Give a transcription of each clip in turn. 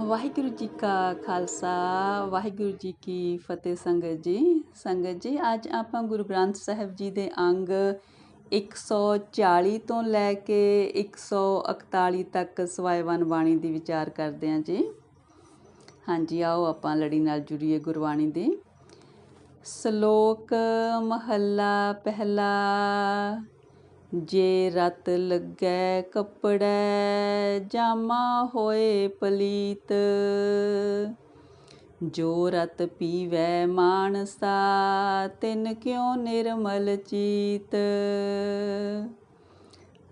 ਵਾਹਿਗੁਰੂ ਜੀ ਕਾ ਖਾਲਸਾ, ਵਾਹਿਗੁਰੂ ਜੀ ਕੀ ਫਤਿਹ ਸੰਗਤ ਜੀ। ਸੰਗਤ ਜੀ, ਅੱਜ ਆਪਾਂ ਗੁਰੂ ਗ੍ਰੰਥ ਸਾਹਿਬ ਜੀ ਦੇ ਅੰਗ 140 ਤੋਂ ਲੈ ਕੇ 141 ਤੱਕ ਸਵਾਇਵਨ ਬਾਣੀ ਦੀ ਵਿਚਾਰ ਕਰਦੇ ਹਾਂ ਜੀ। ਹਾਂਜੀ, ਆਓ ਆਪਾਂ ਲੜੀ ਨਾਲ ਜੁੜੀਏ ਗੁਰਬਾਣੀ ਦੀ। ਸ਼ਲੋਕ ਮਹੱਲਾ ਪਹਿਲਾ। ਜੇ ਰਤ ਲੱਗੈ ਕੱਪੜੈ, ਜਾਮਾ ਹੋਏ ਪਲੀਤ। ਜੋ ਰਤ ਪੀਵੈ ਮਾਨਸਾ, ਤਿਨ ਕਿਉ ਨਿਰਮਲ ਚੀਤ।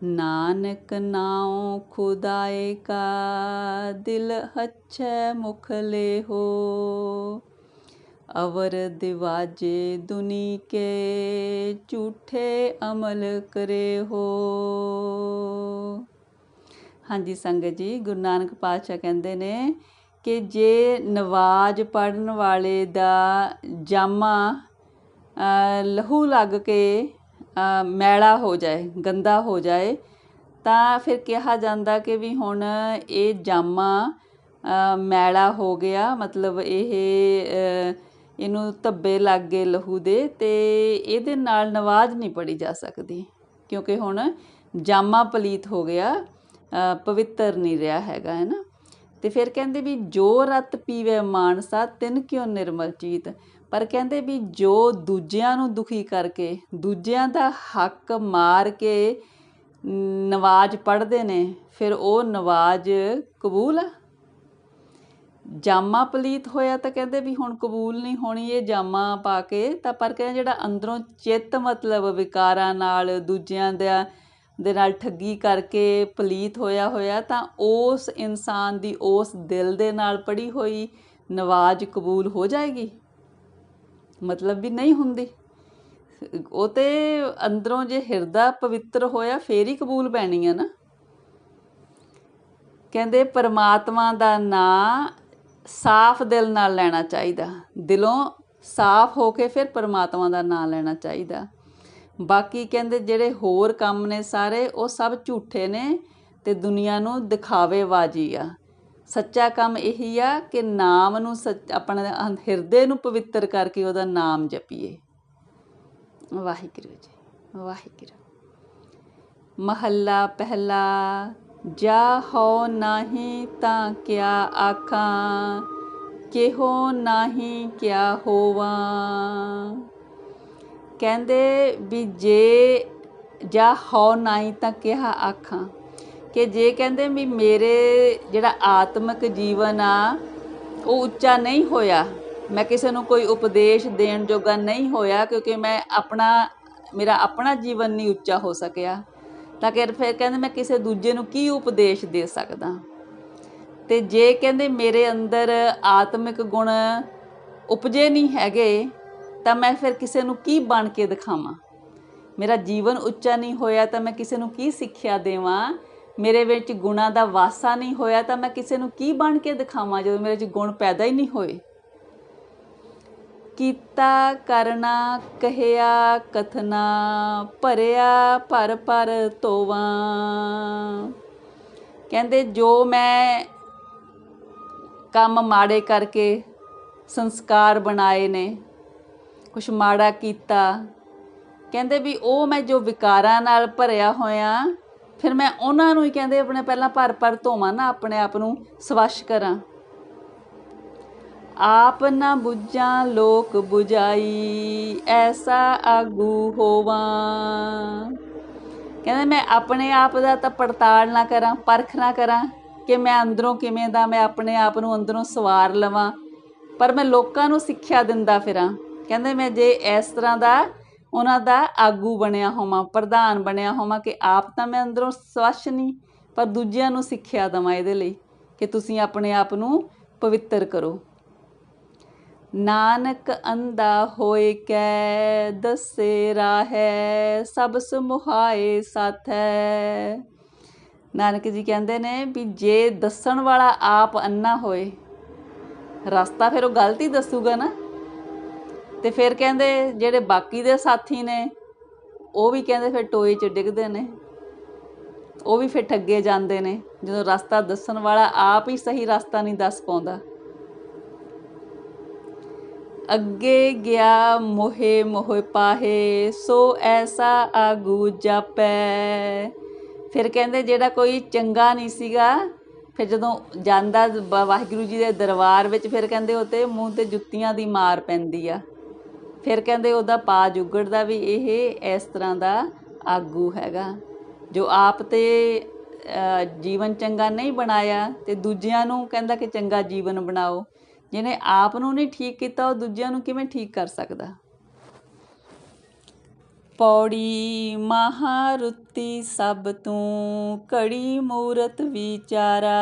ਨਾਨਕ ਨਾਉ ਖੁਦਾਏ ਕਾ ਦਿਲ ਹੱਛੈ ਮੁਖ ਲੇਹੋ। ਅਵਰ ਦਿਵਾਜੇ ਦੁਨੀ ਕੇ ਝੂਠੇ ਅਮਲ ਕਰੇ ਹੋ ਹਾਂਜੀ ਸੰਗਤ ਜੀ, ਗੁਰੂ ਨਾਨਕ ਪਾਤਸ਼ਾਹ ਕਹਿੰਦੇ ਨੇ ਕਿ ਜੇ ਨਵਾਜ਼ ਪੜਨ ਵਾਲੇ ਦਾ ਜਾਮਾ ਲਹੂ ਲੱਗ ਕੇ ਮੈਲਾ ਹੋ ਜਾਏ, ਗੰਦਾ ਹੋ ਜਾਏ, ਤਾਂ ਫਿਰ ਕਿਹਾ ਜਾਂਦਾ ਕਿ ਵੀ ਹੁਣ ਇਹ ਜਾਮਾ ਮੈਲਾ ਹੋ ਗਿਆ। ਮਤਲਬ ਇਹ ਇਹਨੂੰ ਧੱਬੇ ਲੱਗ ਗਏ ਲਹੂ ਦੇ ਤੇ ਇਹਦੇ ਨਾਲ ਨਵਾਜ਼ ਨਹੀਂ ਪੜੀ ਜਾ ਸਕਦੀ। ਕਿਉਂਕਿ ਹੁਣ ਜਾਮਾ ਪਲੀਤ ਹੋ ਗਿਆ ਪਵਿੱਤਰ ਨਹੀਂ ਰਿਹਾ ਹੈਗਾ, ਹੈ ਨਾ? ਤੇ ਫਿਰ ਕਹਿੰਦੇ ਵੀ ਜੋ ਰਤ ਪੀਵੇ ਮਾਨਸਾ, ਤਿੰਨ ਕਿਉ ਨਿਰਮਲ ਚੀਤ? ਪਰ ਕਹਿੰਦੇ ਵੀ ਜੋ ਦੂਜਿਆਂ ਨੂੰ ਦੁਖੀ ਕਰਕੇ, ਦੂਜਿਆਂ ਦਾ ਹੱਕ ਮਾਰ ਕੇ ਨਵਾਜ਼ ਪੜਦੇ ਨੇ, ਫਿਰ ਉਹ ਨਵਾਜ਼ ਕਬੂਲ ਆ? ਜਾਮਾ ਪਲੀਤ ਹੋਇਆ ਤਾਂ ਕਹਿੰਦੇ ਵੀ ਹੁਣ ਕਬੂਲ ਨਹੀਂ ਹੋਣੀ ਇਹ ਜਾਮਾ ਪਾ ਕੇ, ਤਾਂ ਪਰ ਕਹਿੰਦੇ ਜਿਹੜਾ ਅੰਦਰੋਂ ਚਿੱਤ ਮਤਲਬ ਵਿਕਾਰਾਂ ਨਾਲ ਦੂਜਿਆਂ ਦਾ ਦੇ ਨਾਲ ਠੱਗੀ ਕਰਕੇ ਪਲੀਤ ਹੋਇਆ ਹੋਇਆ, ਤਾਂ ਉਸ ਇਨਸਾਨ ਦੀ ਉਸ ਦਿਲ ਦੇ ਨਾਲ ਪੜੀ ਹੋਈ ਨਵਾਜ਼ ਕਬੂਲ ਹੋ ਜਾਏਗੀ? ਮਤਲਬ ਵੀ ਨਹੀਂ ਹੁੰਦੀ। ਉਹ ਤੇ ਅੰਦਰੋਂ ਜੇ ਹਿਰਦਾ ਪਵਿੱਤਰ ਹੋਇਆ, ਫੇਰ ਹੀ ਕਬੂਲ ਪੈਣੀ ਹੈ ਨਾ। ਕਹਿੰਦੇ ਪਰਮਾਤਮਾ ਦਾ ਨਾਂ ਸਾਫ਼ ਦਿਲ ਨਾਲ ਲੈਣਾ ਚਾਹੀਦਾ। ਦਿਲੋਂ ਸਾਫ਼ ਹੋ ਕੇ ਫਿਰ ਪਰਮਾਤਮਾ ਦਾ ਨਾਮ ਲੈਣਾ ਚਾਹੀਦਾ। ਬਾਕੀ ਕਹਿੰਦੇ ਜਿਹੜੇ ਹੋਰ ਕੰਮ ਨੇ ਸਾਰੇ, ਉਹ ਸਭ ਝੂਠੇ ਨੇ ਤੇ ਦੁਨੀਆ ਨੂੰ ਦਿਖਾਵੇਬਾਜ਼ੀ ਆ। ਸੱਚਾ ਕੰਮ ਇਹੀ ਆ ਕਿ ਨਾਮ ਨੂੰ ਆਪਣੇ ਹਿਰਦੇ ਨੂੰ ਪਵਿੱਤਰ ਕਰਕੇ ਉਹਦਾ ਨਾਮ ਜਪੀਏ। ਵਾਹਿਗੁਰੂ ਜੀ, ਵਾਹਿਗੁਰੂ। ਮਹੱਲਾ ਪਹਿਲਾ ਜਾ ਹੋ ਨਹੀਂ ਤਾਂ ਕਿਆ ਆਖਾਂ, ਕਿਹੋ ਨਹੀਂ ਕਿਆ ਹੋਵਾਂ। ਕਹਿੰਦੇ ਵੀ ਜੇ ਜਾ ਹੋ ਨਹੀਂ ਤਾਂ ਕਿਹਾ ਆਖਾਂ, ਕਿ ਜੇ ਕਹਿੰਦੇ ਵੀ ਮੇਰੇ ਜਿਹੜਾ ਆਤਮਿਕ ਜੀਵਨ ਆ, ਉਹ ਉੱਚਾ ਨਹੀਂ ਹੋਇਆ, ਮੈਂ ਕਿਸੇ ਨੂੰ ਕੋਈ ਉਪਦੇਸ਼ ਦੇਣ ਜੋਗਾ ਨਹੀਂ ਹੋਇਆ, ਕਿਉਂਕਿ ਮੈਂ ਆਪਣਾ, ਮੇਰਾ ਆਪਣਾ ਜੀਵਨ ਨਹੀਂ ਉੱਚਾ ਹੋ ਸਕਿਆ। ਤਾਂ ਕਿ ਫਿਰ ਕਹਿੰਦੇ ਮੈਂ ਕਿਸੇ ਦੂਜੇ ਨੂੰ ਕੀ ਉਪਦੇਸ਼ ਦੇ ਸਕਦਾ? ਤੇ ਜੇ ਕਹਿੰਦੇ ਮੇਰੇ ਅੰਦਰ ਆਤਮਿਕ ਗੁਣ ਉਪਜੇ ਨਹੀਂ ਹੈਗੇ, ਤਾਂ ਮੈਂ ਫਿਰ ਕਿਸੇ ਨੂੰ ਕੀ ਬਣ ਕੇ ਦਿਖਾਵਾਂ? ਮੇਰਾ ਜੀਵਨ ਉੱਚਾ ਨਹੀਂ ਹੋਇਆ ਤਾਂ ਮੈਂ ਕਿਸੇ ਨੂੰ ਕੀ ਸਿੱਖਿਆ ਦੇਵਾਂ? ਮੇਰੇ ਵਿੱਚ ਗੁਣਾ ਦਾ ਵਾਸਾ ਨਹੀਂ ਹੋਇਆ ਤਾਂ ਮੈਂ ਕਿਸੇ ਨੂੰ ਕੀ ਬਣ ਕੇ ਦਿਖਾਵਾਂ ਜਦੋਂ ਮੇਰੇ 'ਚ ਗੁਣ ਪੈਦਾ ਹੀ ਨਹੀਂ ਹੋਏ? ਕੀਤਾ ਕਰਨਾ, ਕਹਿਆ, ਕਥਨਾ, ਭਰਿਆ ਭਰ ਭਰ ਤੋਵਾ। ਕਹਿੰਦੇ, ਜੋ ਮੈਂ ਕੰਮ ਮਾੜੇ ਕਰਕੇ ਸੰਸਕਾਰ ਬਣਾਏ ਨੇ, ਕੁਛ ਮਾੜਾ ਕੀਤਾ, ਕਹਿੰਦੇ ਵੀ ਉਹ ਮੈਂ ਜੋ ਵਿਕਾਰਾਂ ਨਾਲ ਭਰਿਆ ਹੋਇਆ, ਫਿਰ ਮੈਂ ਉਹਨਾਂ ਨੂੰ ਹੀ ਕਹਿੰਦੇ ਆਪਣੇ ਪਹਿਲਾਂ ਭਰ ਭਰ ਧੋਵਾਂ ਨਾ, ਆਪਣੇ ਆਪ ਨੂੰ ਸਵੱਛ ਕਰਾਂ। ਆਪ ਨਾ ਬੁੱਝਾਂ, ਲੋਕ 부ਝਾਈ ਐਸਾ ਆਗੂ ਹੋਵਾਂ। ਕਹਿੰਦੇ ਮੈਂ ਆਪਣੇ ਆਪ ਦਾ ਤਾਂ ਪੜਤਾਲ ਨਾ ਕਰਾਂ, ਪਰਖ ਨਾ ਕਰਾਂ ਕਿ ਮੈਂ ਅੰਦਰੋਂ ਕਿਵੇਂ ਦਾ, ਮੈਂ ਆਪਣੇ ਆਪ ਨੂੰ ਅੰਦਰੋਂ ਸਵਾਰ ਲਵਾਂ। ਪਰ ਮੈਂ ਲੋਕਾਂ ਨੂੰ ਸਿੱਖਿਆ ਦਿੰਦਾ ਫਿਰਾਂ। ਕਹਿੰਦੇ ਮੈਂ ਜੇ ਇਸ ਤਰ੍ਹਾਂ ਦਾ, ਉਹਨਾਂ ਦਾ ਆਗੂ ਬਣਿਆ ਹੋਵਾਂ, ਪ੍ਰਧਾਨ ਬਣਿਆ ਹੋਵਾਂ ਕਿ ਆਪ ਤਾਂ ਮੈਂ ਅੰਦਰੋਂ ਸਵੱਛ ਨਹੀਂ, ਪਰ ਦੂਜਿਆਂ ਨੂੰ ਸਿੱਖਿਆ ਦਵਾਂ ਇਹਦੇ ਲਈ ਕਿ ਤੁਸੀਂ ਆਪਣੇ ਆਪ ਨੂੰ ਪਵਿੱਤਰ ਕਰੋ। ਨਾਨਕ ਅੰਦਾ ਹੋਏ ਕੈ, ਦਸੇ ਰਾਹੈ, ਸਭ ਸਮੁਹਾਏ ਸਾਥੈ। ਨਾਨਕ ਜੀ ਕਹਿੰਦੇ ਨੇ ਵੀ ਜੇ ਦੱਸਣ ਵਾਲਾ ਆਪ ਅੰਨਾ ਹੋਏ, ਰਸਤਾ ਫਿਰ ਉਹ ਗਲਤੀ ਦੱਸੂਗਾ ਨਾ। ਤੇ ਫਿਰ ਕਹਿੰਦੇ ਜਿਹੜੇ ਬਾਕੀ ਦੇ ਸਾਥੀ ਨੇ, ਉਹ ਵੀ ਕਹਿੰਦੇ ਫਿਰ ਟੋਏ 'ਚ ਡਿੱਗਦੇ ਨੇ। ਉਹ ਵੀ ਫਿਰ ਠੱਗੇ ਜਾਂਦੇ ਨੇ, ਜਦੋਂ ਰਸਤਾ ਦੱਸਣ ਵਾਲਾ ਆਪ ਹੀ ਸਹੀ ਰਸਤਾ ਨਹੀਂ ਦੱਸ ਪਾਉਂਦਾ। ਅੱਗੇ ਗਿਆ ਮੋਹੇ ਮੋਹੇ ਪਾਹੇ, ਸੋ ਐਸਾ ਆਗੂ ਜਾਪੈ। ਫਿਰ ਕਹਿੰਦੇ ਜਿਹੜਾ ਕੋਈ ਚੰਗਾ ਨਹੀਂ ਸੀਗਾ, ਫਿਰ ਜਦੋਂ ਜਾਂਦਾ ਵਾਹਿਗੁਰੂ ਜੀ ਦੇ ਦਰਬਾਰ ਵਿੱਚ, ਫਿਰ ਕਹਿੰਦੇ ਉਤੇ ਮੂੰਹ ਤੇ ਜੁੱਤੀਆਂ ਦੀ ਮਾਰ ਪੈਂਦੀ ਆ। ਫਿਰ ਕਹਿੰਦੇ ਉਹਦਾ ਪਾ ਜੁਗੜਦਾ ਵੀ ਇਹ ਇਸ ਤਰ੍ਹਾਂ ਦਾ ਆਗੂ ਹੈਗਾ, ਜੋ ਆਪ ਤੇ ਜੀਵਨ ਚੰਗਾ ਨਹੀਂ ਬਣਾਇਆ ਤੇ ਦੂਜਿਆਂ ਨੂੰ ਕਹਿੰਦਾ ਕਿ ਚੰਗਾ ਜੀਵਨ ਬਣਾਓ। ਜਿਹਨੇ ਆਪ ਨੂੰ ਨਹੀਂ ਠੀਕ ਕੀਤਾ, ਉਹ ਦੂਜਿਆਂ ਨੂੰ ਕਿਵੇਂ ਠੀਕ ਕਰ ਸਕਦਾ? ਪੌੜੀ ਮਹਾਰੁੱਤੀ ਸਭ ਤੂੰ ਕੜੀ ਮੂਰਤ ਵਿਚਾਰਾ।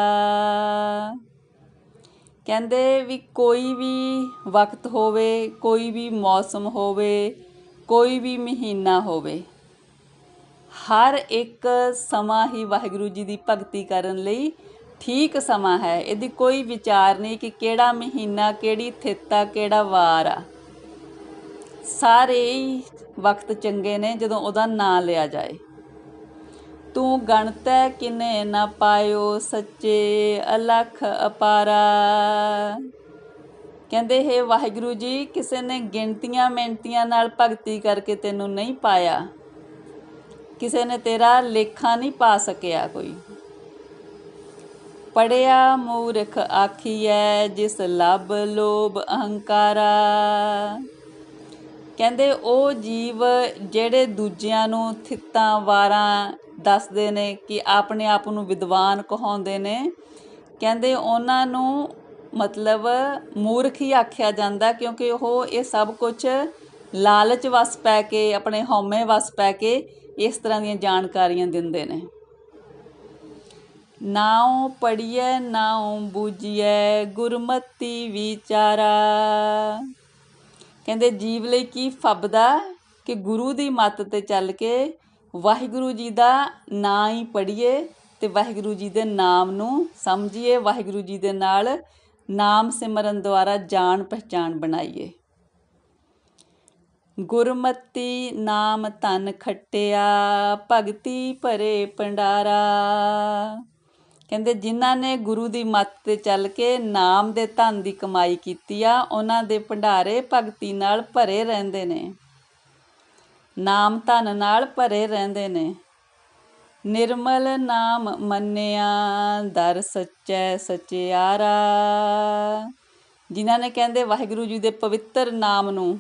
ਕਹਿੰਦੇ ਵੀ ਕੋਈ ਵੀ ਵਕਤ ਹੋਵੇ, ਕੋਈ ਵੀ ਮੌਸਮ ਹੋਵੇ, ਕੋਈ ਵੀ ਮਹੀਨਾ ਹੋਵੇ, ਹਰ ਇੱਕ ਸਮਾਂ ਹੀ ਵਾਹਿਗੁਰੂ ਜੀ ਦੀ ਭਗਤੀ ਕਰਨ ਲਈ ਠੀਕ ਸਮਾਂ ਹੈ, ਇਹਦੀ ਕੋਈ ਵਿਚਾਰ ਨਹੀਂ ਕਿ ਕਿਹੜਾ ਮਹੀਨਾ, ਕਿਹੜੀ ਥਿੱਤਾ ਕਿਹੜਾ ਵਾਰ ਆ। ਸਾਰੇ ਵਕਤ ਚੰਗੇ ਨੇ ਜਦੋਂ ਉਹਦਾ ਨਾਂ ਲਿਆ ਜਾਏ। ਤੂੰ ਗਣਤੈ ਕਿਨੇ ਨਾ ਪਾਇਓ ਸੱਚੇ ਅਲਖ ਅਪਾਰਾ। ਕਹਿੰਦੇ, ਹੈ ਵਾਹਿਗੁਰੂ ਜੀ, ਕਿਸੇ ਨੇ ਗਿਣਤੀਆਂ ਮਿੰਟੀਆਂ ਨਾਲ ਭਗਤੀ ਕਰਕੇ ਤੈਨੂੰ ਨਹੀਂ ਪਾਇਆ। ਕਿਸੇ ਨੇ ਤੇਰਾ ਲੇਖਾ ਨਹੀਂ ਪਾ ਸਕਿਆ ਕੋਈ। ਪੜਿਆ ਮੂਰਖ ਆਖੀਐ, ਜਿਸ ਲਬ ਲੋਭ ਅਹੰਕਾਰਾ। ਕਹਿੰਦੇ, ਉਹ ਜੀਵ ਜਿਹੜੇ ਦੂਜਿਆਂ ਨੂੰ ਥਿੱਤਾਂ ਵਾਰਾਂ ਦੱਸਦੇ ਨੇ ਕਿ ਆਪਣੇ ਆਪ ਨੂੰ ਵਿਦਵਾਨ ਕਹਾਉਂਦੇ ਨੇ, ਕਹਿੰਦੇ ਉਹਨਾਂ ਨੂੰ ਮਤਲਬ ਮੂਰਖ ਹੀ ਆਖਿਆ ਜਾਂਦਾ, ਕਿਉਂਕਿ ਉਹ ਇਹ ਸਭ ਕੁਝ ਲਾਲਚ ਵਸ ਪੈ ਕੇ, ਆਪਣੇ ਹਉਮੈ ਵਸ ਪੈ ਕੇ ਇਸ ਤਰ੍ਹਾਂ ਦੀਆਂ ਜਾਣਕਾਰੀਆਂ ਦਿੰਦੇ ਨੇ। ਨਾਉ ਪੜੀਐ ਨਾਉ ਬੂਝੀਐ, ਗੁਰਮਤੀ ਵਿਚਾਰਾ। ਕਹਿੰਦੇ ਜੀਵ ਲਈ ਕੀ ਫੱਬਦਾ ਕਿ ਗੁਰੂ ਦੀ ਮੱਤ ਤੇ ਚੱਲ ਕੇ ਵਾਹਿਗੁਰੂ ਜੀ ਦਾ ਨਾਂ ਹੀ ਪੜ੍ਹੀਏ ਤੇ ਵਾਹਿਗੁਰੂ ਜੀ ਦੇ ਨਾਮ ਨੂੰ ਸਮਝੀਏ, ਵਾਹਿਗੁਰੂ ਜੀ ਦੇ ਨਾਲ ਨਾਮ ਸਿਮਰਨ ਦੁਆਰਾ ਜਾਣ ਪਹਿਚਾਨ ਬਣਾਈਏ। ਗੁਰਮਤੀ ਨਾਮ ਧਨ ਖੱਟਿਆ, ਭਗਤੀ ਭਰੇ ਭੰਡਾਰਾ। ਕਹਿੰਦੇ ਜਿਨ੍ਹਾਂ ਨੇ ਗੁਰੂ ਦੀ ਮੱਤ ਤੇ ਚੱਲ ਕੇ ਨਾਮ ਦੇ ਧਨ ਦੀ ਕਮਾਈ ਕੀਤੀ ਆ, ਉਹਨਾਂ ਦੇ ਭੰਡਾਰੇ ਭਗਤੀ ਨਾਲ ਭਰੇ ਰਹਿੰਦੇ ਨੇ। ਨਾਮ ਧਨ ਨਾਲ ਭਰੇ ਰਹਿੰਦੇ ਨੇ। ਨਿਰਮਲ ਨਾਮ ਮੰਨਿਆ, ਦਰ ਸੱਚੈ ਸਚਿਆਰਾ। ਜਿਨ੍ਹਾਂ ਨੇ ਕਹਿੰਦੇ ਵਾਹਿਗੁਰੂ ਜੀ ਦੇ ਪਵਿੱਤਰ ਨਾਮ ਨੂੰ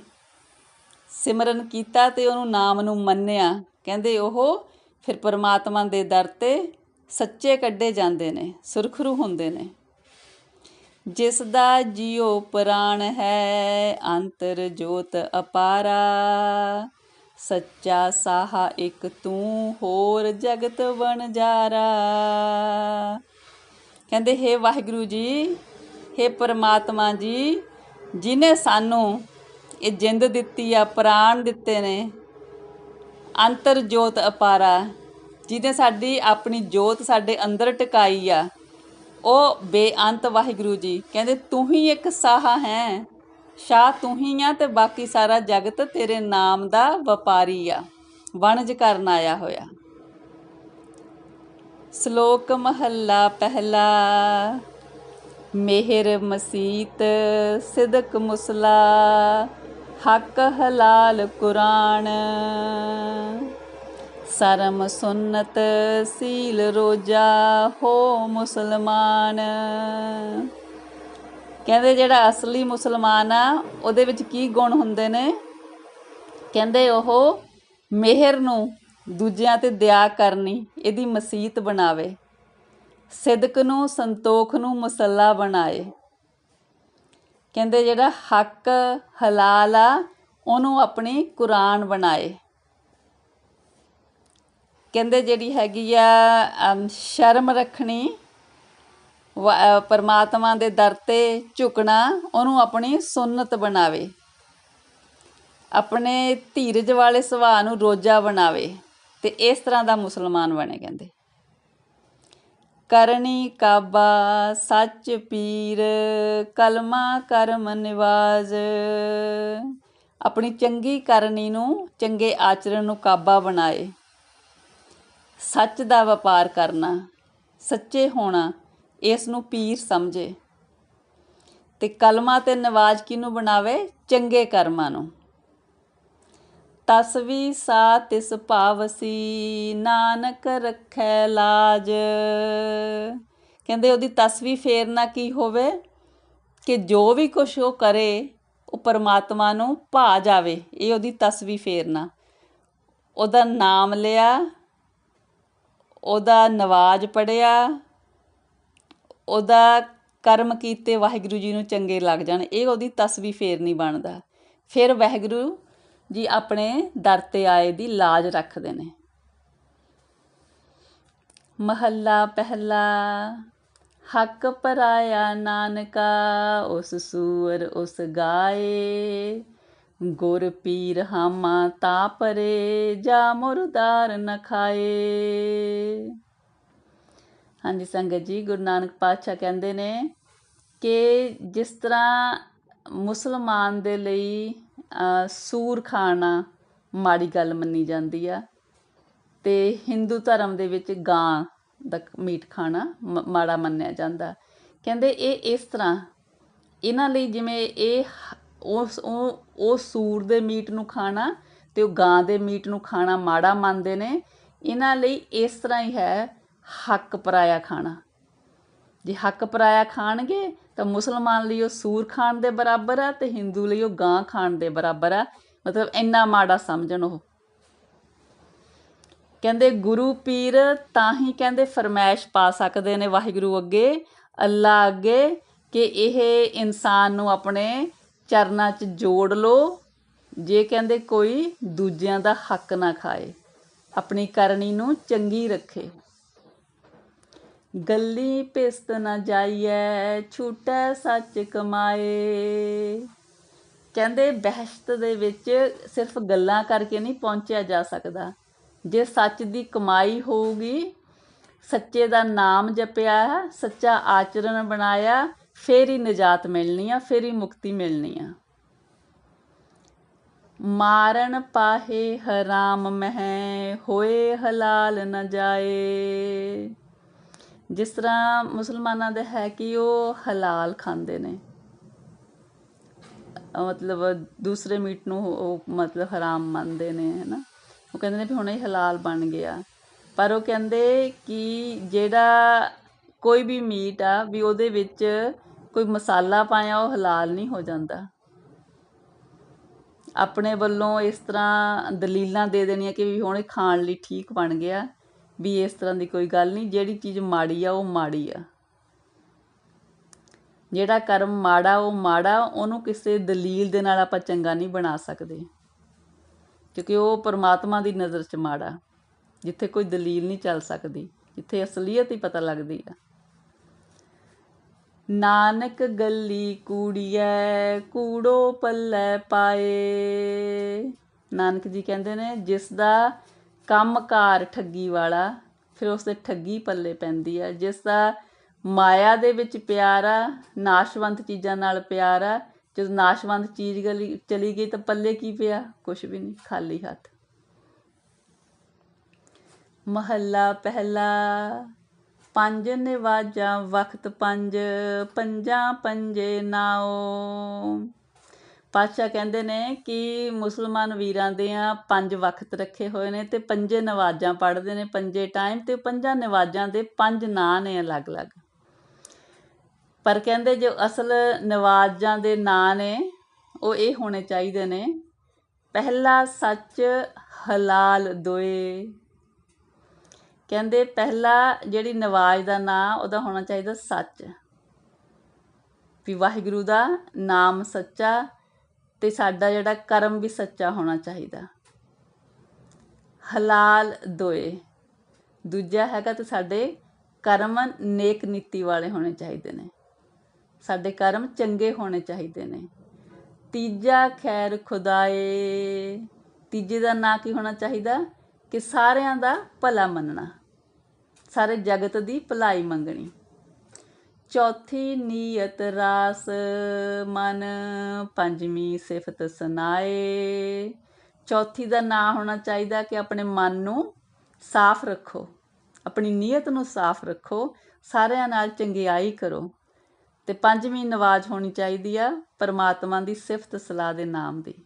ਸਿਮਰਨ ਕੀਤਾ ਤੇ ਉਹਨੂੰ ਨਾਮ ਨੂੰ ਮੰਨਿਆ, ਕਹਿੰਦੇ ਉਹ ਫਿਰ ਪਰਮਾਤਮਾ ਦੇ ਦਰ ਤੇ ਸੱਚੇ ਕੱਢੇ ਜਾਂਦੇ ਨੇ, ਸੁਰਖਰੂ ਹੁੰਦੇ ਨੇ। ਜਿਸ ਦਾ ਜੀਉ ਪ੍ਰਾਣ ਹੈ, ਅੰਤਰ ਜੋਤ ਅਪਾਰਾ। ਸੱਚਾ ਸਾਹਾ ਇੱਕ ਤੂੰ ਹੋਰ ਜਗਤ ਬਣ ਵਣਜਾਰਾ ਕਹਿੰਦੇ, ਹੇ ਵਾਹਿਗੁਰੂ ਜੀ, ਹੇ ਪਰਮਾਤਮਾ ਜੀ, ਜਿਨੇ ਸਾਨੂੰ ਇਹ ਜਿੰਦ ਦਿੱਤੀ ਆ, ਪ੍ਰਾਣ ਦਿੱਤੇ ਨੇ, ਅੰਤਰ ਜੋਤ ਅਪਾਰਾ ਜਿਹਨੇ ਸਾਡੀ ਆਪਣੀ ਜੋਤ ਸਾਡੇ ਅੰਦਰ ਟਿਕਾਈ ਆ, ਉਹ ਬੇਅੰਤ ਵਾਹਿਗੁਰੂ ਜੀ। ਕਹਿੰਦੇ, ਤੂੰ ਹੀ ਇੱਕ ਸਾਹ ਹੈ। ਸ਼ਾਹ ਤੂੰ ਹੀ ਆ ਤੇ ਬਾਕੀ ਸਾਰਾ ਜਗਤ ਤੇਰੇ ਨਾਮ ਦਾ ਵਪਾਰੀ ਆ। ਵਣਜ ਕਰਨ ਆਇਆ ਹੋਇਆ। ਸ਼ਲੋਕ ਮਹੱਲਾ ਪਹਿਲਾ, ਮਿਹਰ ਮਸੀਤ ਸਿਦਕ ਮੁਸਲਾ, ਹੱਕ ਹਲਾਲ ਕੁਰਾਨ। ਸਰਮ ਸੁਨਤ ਸੀਲ ਰੋਜਾ ਹੋ ਮੁਸਲਮਾਨ। ਕਹਿੰਦੇ ਜਿਹੜਾ ਅਸਲੀ ਮੁਸਲਮਾਨ ਆ, ਉਹਦੇ ਵਿੱਚ ਕੀ ਗੁਣ ਹੁੰਦੇ ਨੇ? ਕਹਿੰਦੇ ਉਹ ਮਿਹਰ ਨੂੰ ਦੂਜਿਆਂ ਤੇ ਦਇਆ ਕਰਨੀ, ਇਹਦੀ ਮਸੀਤ ਬਣਾਵੇ। ਸਿਦਕ ਨੂੰ, ਸੰਤੋਖ ਨੂੰ ਮਸੱਲਾ ਬਣਾਏ। ਕਹਿੰਦੇ ਜਿਹੜਾ ਹੱਕ ਹਲਾਲ ਆ, ਉਹਨੂੰ ਆਪਣੀ ਕੁਰਾਨ ਬਣਾਏ। ਕਹਿੰਦੇ ਜਿਹੜੀ ਹੈਗੀ ਆ ਸ਼ਰਮ ਰੱਖਣੀ ਪਰਮਾਤਮਾ ਦੇ ਦਰ ਤੇ ਝੁਕਣਾ, ਉਹਨੂੰ ਆਪਣੀ ਸੁਨਨਤ ਬਣਾਵੇ। ਆਪਣੇ ਧੀਰਜ ਵਾਲੇ ਸੁਭਾਅ ਨੂੰ ਰੋਜਾ ਬਣਾਵੇ ਤੇ ਇਸ ਤਰ੍ਹਾਂ ਦਾ ਮੁਸਲਮਾਨ ਬਣੇ ਕਹਿੰਦੇ। ਕਰਨੀ ਕਾਬਾ, ਸੱਚ ਪੀਰ, ਕਲਮਾ ਕਰਮ ਨਿਵਾਜ਼। ਆਪਣੀ ਚੰਗੀ ਕਰਨੀ ਨੂੰ, ਚੰਗੇ ਆਚਰਣ ਨੂੰ ਕਾਬਾ ਬਣਾਏ। ਸੱਚ ਦਾ ਵਪਾਰ ਕਰਨਾ, ਸੱਚੇ ਹੋਣਾ, ਇਸ ਨੂੰ ਪੀਰ ਸਮਝੇ। ਤੇ ਕਲਮਾ ਤੇ ਨਵਾਜ ਕਿਨੂੰ ਬਣਾਵੇ? ਚੰਗੇ ਕਰਮਾਂ ਨੂੰ। ਤਸਵੀ ਸਾ ਤਿਸ ਭਾਵਸੀ ਨਾਨਕ ਰੱਖੈ ਲਾਜ। ਕਹਿੰਦੇ ਉਹਦੀ ਤਸਵੀ ਫੇਰਨਾ ਕੀ ਹੋਵੇ? ਕਿ ਜੋ ਵੀ ਕੁਛ ਉਹ ਕਰੇ, ਉਹ ਪਰਮਾਤਮਾ ਨੂੰ ਭਾ ਜਾਵੇ। ਇਹ ਉਹਦੀ ਤਸਵੀ ਫੇਰਨਾ ਉਹਦਾ ਨਾਮ ਲਿਆ ਉਹਦਾ ਨਵਾਜ ਪੜ੍ਹਿਆ, ਉਹਦਾ ਕਰਮ ਕੀਤੇ ਵਾਹਿਗੁਰੂ ਜੀ ਨੂੰ ਚੰਗੇ ਲੱਗ ਜਾਣ, ਇਹ ਉਹਦੀ ਤਸਵੀ ਫੇਰ ਨਹੀਂ ਬਣਦਾ। ਫਿਰ ਵਾਹਿਗੁਰੂ ਜੀ ਆਪਣੇ ਦਰ ਤੇ ਆਏ ਦੀ ਲਾਜ ਰੱਖਦੇ ਨੇ। ਮਹੱਲਾ ਪਹਿਲਾ, ਹੱਕ ਪਰਾਇਆ ਨਾਨਕਾ, ਉਸ ਸੂਰ ਉਸ ਗਾਏ। ਗੁਰ ਪੀਰ ਹਾਮਾ ਤਾ ਪਰੇ, ਜਾ ਮੁਰਦਾਰ ਨ ਖਾਏ। ਹਾਂਜੀ, ਸੰਗਤ ਜੀ, ਗੁਰੂ ਨਾਨਕ ਪਾਤਸ਼ਾਹ ਕਹਿੰਦੇ ਨੇ ਕਿ ਜਿਸ ਤਰ੍ਹਾਂ ਮੁਸਲਮਾਨ ਦੇ ਲਈ ਸੂਰ ਖਾਣਾ ਮਾੜੀ ਗੱਲ ਮੰਨੀ ਜਾਂਦੀ ਆ, ਤੇ ਹਿੰਦੂ ਧਰਮ ਦੇ ਵਿੱਚ ਗਾਂ ਦਾ ਮੀਟ ਖਾਣਾ ਮਾੜਾ ਮੰਨਿਆ ਜਾਂਦਾ। ਕਹਿੰਦੇ ਇਹ ਇਸ ਤਰ੍ਹਾਂ, ਇਹਨਾਂ ਲਈ ਜਿਵੇਂ ਇਹ ਉਸ, ਉਹ ਉਹ ਸੂਰ ਦੇ ਮੀਟ ਨੂੰ ਖਾਣਾ ਤੇ ਉਹ ਗਾਂ ਦੇ ਮੀਟ ਨੂੰ ਖਾਣਾ ਮਾੜਾ ਮੰਨਦੇ ਨੇ। ਇਹਨਾਂ ਲਈ ਇਸ ਤਰ੍ਹਾਂ ਹੀ ਹੈ ਹੱਕ ਪਰਾਇਆ ਖਾਣਾ। ਜੇ ਹੱਕ ਪਰਾਇਆ ਖਾਣਗੇ ਤਾਂ ਮੁਸਲਮਾਨ ਲਈ ਉਹ ਸੂਰ ਖਾਣ ਦੇ ਬਰਾਬਰ ਆ ਤੇ ਹਿੰਦੂ ਲਈ ਉਹ ਗਾਂ ਖਾਣ ਦੇ ਬਰਾਬਰ ਆ। ਮਤਲਬ ਇੰਨਾ ਮਾੜਾ ਸਮਝਣ ਉਹ। ਕਹਿੰਦੇ ਗੁਰੂ ਪੀਰ ਤਾਂ ਹੀ ਕਹਿੰਦੇ ਫਰਮਾਇਸ਼ ਪਾ ਸਕਦੇ ਨੇ ਵਾਹਿਗੁਰੂ ਅੱਗੇ, ਅੱਲਾ ਅੱਗੇ, ਕਿ ਇਹ ਇਨਸਾਨ ਨੂੰ ਆਪਣੇ ਚਰਨਾਂ 'ਚ ਜੋੜ ਲੋ ਜੇ ਕਹਿੰਦੇ ਕੋਈ ਦੂਜਿਆਂ ਦਾ ਹੱਕ ਨਾ ਖਾਏ, ਆਪਣੀ ਕਰਨੀ ਨੂੰ ਚੰਗੀ ਰੱਖੇ। ਗੱਲੀ ਪਿਸਤ ਨਾ ਜਾਈਐ, ਛੂਟੈ ਸੱਚ ਕਮਾਏ। ਕਹਿੰਦੇ ਬਹਿਸ਼ਤ ਦੇ ਵਿੱਚ ਸਿਰਫ ਗੱਲਾਂ ਕਰਕੇ ਨਹੀਂ ਪਹੁੰਚਿਆ ਜਾ ਸਕਦਾ। ਜੇ ਸੱਚ ਦੀ ਕਮਾਈ ਹੋਊਗੀ, ਸੱਚੇ ਦਾ ਨਾਮ ਜਪਿਆ, ਸੱਚਾ ਆਚਰਣ ਬਣਾਇਆ ਫੇਰ ਹੀ ਨਜਾਤ ਮਿਲਣੀ ਆ, ਫੇਰ ਹੀ ਮੁਕਤੀ ਮਿਲਣੀ ਆ। ਮਾਰਨ ਪਾਹੇ ਹਰਾਮ ਮਹਿ, ਹੋਏ ਹਲਾਲ ਨਾ ਜਾਏ। ਜਿਸ ਤਰ੍ਹਾਂ ਮੁਸਲਮਾਨਾਂ ਦਾ ਹੈ ਕਿ ਉਹ ਹਲਾਲ ਖਾਂਦੇ ਨੇ। ਮਤਲਬ ਦੂਸਰੇ ਮੀਟ ਨੂੰ ਉਹ ਮਤਲਬ ਹਰਾਮ ਮੰਨਦੇ ਨੇ, ਹੈਨਾ। ਉਹ ਕਹਿੰਦੇ ਨੇ ਵੀ ਹੁਣ ਇਹ ਹਲਾਲ ਬਣ ਗਿਆ। ਪਰ ਉਹ ਕਹਿੰਦੇ ਕਿ ਜਿਹੜਾ ਕੋਈ ਵੀ ਮੀਟ ਆ, ਵੀ ਉਹਦੇ ਵਿੱਚ ਕੋਈ ਮਸਾਲਾ ਪਾਇਆ, ਉਹ ਹਲਾਲ ਨਹੀਂ ਹੋ ਜਾਂਦਾ। ਆਪਣੇ ਵੱਲੋਂ ਇਸ ਤਰ੍ਹਾਂ ਦਲੀਲਾਂ ਦੇ ਦੇਣੀਆਂ ਕਿ ਵੀ ਹੁਣ ਇਹ ਖਾਣ ਲਈ ਠੀਕ ਬਣ ਗਿਆ, ਵੀ ਇਸ ਤਰ੍ਹਾਂ ਦੀ ਕੋਈ ਗੱਲ ਨਹੀਂ, ਜਿਹੜੀ ਚੀਜ਼ ਮਾੜੀ ਆ, ਉਹ ਮਾੜੀ ਆ। ਜਿਹੜਾ ਕਰਮ ਮਾੜਾ, ਉਹ ਮਾੜਾ, ਉਹਨੂੰ ਕਿਸੇ ਦਲੀਲ ਦੇ ਨਾਲ ਆਪਾਂ ਚੰਗਾ ਨਹੀਂ ਬਣਾ ਸਕਦੇ। ਕਿਉਂਕਿ ਉਹ ਪਰਮਾਤਮਾ ਦੀ ਨਜ਼ਰ 'ਚ ਮਾੜਾ, ਜਿੱਥੇ ਕੋਈ ਦਲੀਲ ਨਹੀਂ ਚੱਲ ਸਕਦੀ, ਜਿੱਥੇ ਅਸਲੀਅਤ ਹੀ ਪਤਾ ਲੱਗਦੀ ਆ। ਨਾਨਕ ਗੱਲੀ ਕੂੜੀਐ, ਕੂੜੋ ਪੱਲੇ ਪਾਏ। ਨਾਨਕ ਜੀ ਕਹਿੰਦੇ ਨੇ ਜਿਸ ਦਾ ਕੰਮਕਾਰ ਠੱਗੀ ਵਾਲਾ, ਫਿਰ ਉਸ ਤੇ ਠੱਗੀ ਪੱਲੇ ਪੈਂਦੀ ਹੈ ਜਿਸ ਦਾ ਮਾਇਆ ਦੇ ਵਿੱਚ ਪਿਆਰ ਆ ਨਾਸ਼ਵੰਤ ਚੀਜ਼ਾਂ ਨਾਲ ਪਿਆਰ ਆ ਜਦ ਨਾਸ਼ਵੰਤ ਚੀਜ਼ ਗਲੀ ਚਲੀ ਗਈ ਤਾਂ ਪੱਲੇ ਕੀ ਪਿਆ? ਕੁਝ ਵੀ ਨਹੀਂ, ਖਾਲੀ ਹੱਥ। ਮਹੱਲਾ ਪਹਿਲਾ। ਪੰਜ ਨਿਵਾਜਾਂ ਵਕਤ ਪੰਜ, ਪੰਜਾਂ ਪੰਜੇ ਨਾਓ ਪਾਤਸ਼ਾਹ ਕਹਿੰਦੇ ਨੇ ਕਿ ਮੁਸਲਮਾਨ ਵੀਰਾਂ ਦੀਆਂ ਪੰਜ ਵਕਤ ਰੱਖੇ ਹੋਏ ਨੇ ਤੇ ਪੰਜੇ ਨਵਾਜ਼ਾਂ ਪੜ੍ਹਦੇ ਨੇ, ਪੰਜੇ ਟਾਈਮ ਤੇ ਪੰਜਾਂ ਨਵਾਜ਼ਾਂ ਦੇ ਪੰਜ ਨਾਂ ਨੇ ਅਲੱਗ-ਅਲੱਗ। ਪਰ ਕਹਿੰਦੇ ਜੋ ਅਸਲ ਨਵਾਜ਼ਾਂ ਦੇ ਨਾਂ ਨੇ, ਉਹ ਇਹ ਹੋਣੇ ਚਾਹੀਦੇ ਨੇ, ਪਹਿਲਾ ਸੱਚ ਹਲਾਲ ਦੋਏ। ਕਹਿੰਦੇ ਪਹਿਲਾ ਜਿਹੜੀ ਨਵਾਜ਼ ਦਾ ਨਾਂ, ਉਹਦਾ ਹੋਣਾ ਚਾਹੀਦਾ ਸੱਚ। ਵੀ ਵਾਹਿਗੁਰੂ ਦਾ ਨਾਮ ਸੱਚਾ ਤੇ ਸਾਡਾ ਜਿਹੜਾ ਕਰਮ ਵੀ ਸੱਚਾ ਹੋਣਾ ਚਾਹੀਦਾ। ਹਲਾਲ ਦੋਏ। ਦੂਜਾ ਹੈਗਾ ਤੇ ਸਾਡੇ ਕਰਮ ਨੇਕ ਨੀਤੀ ਵਾਲੇ ਹੋਣੇ ਚਾਹੀਦੇ ਨੇ। ਸਾਡੇ ਕਰਮ ਚੰਗੇ ਹੋਣੇ ਚਾਹੀਦੇ ਨੇ। ਤੀਜਾ ਖੈਰ ਖੁਦਾਏ। ਤੀਜੇ ਦਾ ਨਾਂ ਕੀ ਹੋਣਾ ਚਾਹੀਦਾ? ਕਿ ਸਾਰਿਆਂ ਦਾ ਭਲਾ ਮੰਨਣਾ। ਸਾਰੇ ਜਗਤ ਦੀ ਭਲਾਈ ਮੰਗਣੀ। ਚੌਥੀ ਨੀਅਤ ਰਾਸ ਮਨ, ਪੰਜਵੀਂ ਸਿਫਤ ਸੁਨਾਏ। ਚੌਥੀ ਦਾ ਨਾਂ ਹੋਣਾ ਚਾਹੀਦਾ ਕਿ ਆਪਣੇ ਮਨ ਨੂੰ ਸਾਫ਼ ਰੱਖੋ। ਆਪਣੀ ਨੀਅਤ ਨੂੰ ਸਾਫ਼ ਰੱਖੋ। ਸਾਰਿਆਂ ਨਾਲ ਚੰਗਿਆਈ ਕਰੋ। ਤੇ ਪੰਜਵੀਂ ਨਵਾਜ਼ ਹੋਣੀ ਚਾਹੀਦੀ ਆ, ਪਰਮਾਤਮਾ ਦੀ ਸਿਫਤ ਸਲਾਹ ਦੇ ਨਾਮ ਦੀ।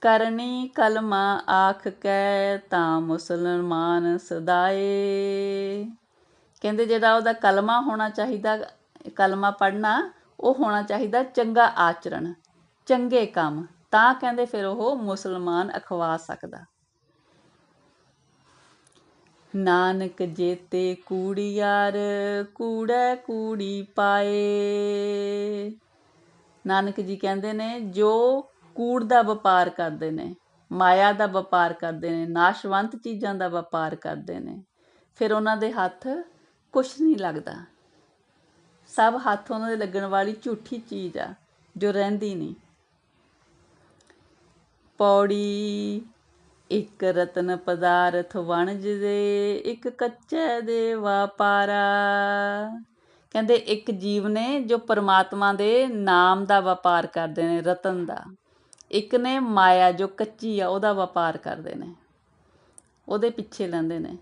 ਕਰਨੀ ਕਲਮਾ ਆਖ ਕੈ ਤਾਂ ਮੁਸਲਮਾਨ ਸਦਾਏ। ਕਹਿੰਦੇ ਜਿਹੜਾ ਉਹਦਾ ਕਲਮਾ ਹੋਣਾ ਚਾਹੀਦਾ, ਕਲਮਾ ਪੜਨਾ ਉਹ ਹੋਣਾ ਚਾਹੀਦਾ ਚੰਗਾ ਆਚਰਣ, ਚੰਗੇ ਕੰਮ। ਤਾਂ ਕਹਿੰਦੇ ਫਿਰ ਉਹ ਮੁਸਲਮਾਨ ਅਖਵਾ ਸਕਦਾ। ਨਾਨਕ ਜੇਤੇ ਕੂੜੀਆਰ, ਕੂੜੈ ਕੂੜੀ ਪਾਏ। ਨਾਨਕ ਜੀ ਕਹਿੰਦੇ ਨੇ, ਜੋ ਕੂੜ ਦਾ ਵਪਾਰ ਕਰਦੇ ਨੇ, ਮਾਇਆ ਦਾ ਵਪਾਰ ਕਰਦੇ ਨੇ, ਨਾਸ਼ਵੰਤ ਚੀਜ਼ਾਂ ਦਾ ਵਪਾਰ ਕਰਦੇ ਨੇ। ਫਿਰ ਉਹਨਾਂ ਦੇ ਹੱਥ ਕੁਛ ਨਹੀਂ ਲੱਗਦਾ। ਸਭ ਹੱਥ ਉਹਨਾਂ ਦੇ ਲੱਗਣ ਵਾਲੀ ਝੂਠੀ ਚੀਜ਼ ਆ, ਜੋ ਰਹਿੰਦੀ ਨਹੀਂ। ਪੌੜੀ, ਇੱਕ ਰਤਨ ਪਦਾਰਥ ਵਣਜ ਦੇ, ਇੱਕ ਕੱਚੇ ਦੇ ਵਪਾਰਾ। ਕਹਿੰਦੇ ਇੱਕ ਜੀਵ ਨੇ ਜੋ ਪਰਮਾਤਮਾ ਦੇ ਨਾਮ ਦਾ ਵਪਾਰ ਕਰਦੇ ਨੇ, ਰਤਨ ਦਾ। ਇੱਕ ਨੇ ਮਾਇਆ ਜੋ ਕੱਚੀ ਆ, ਉਹਦਾ ਵਪਾਰ ਕਰਦੇ ਨੇ। ਉਹਦੇ ਪਿੱਛੇ ਲੈਂਦੇ ਨੇ।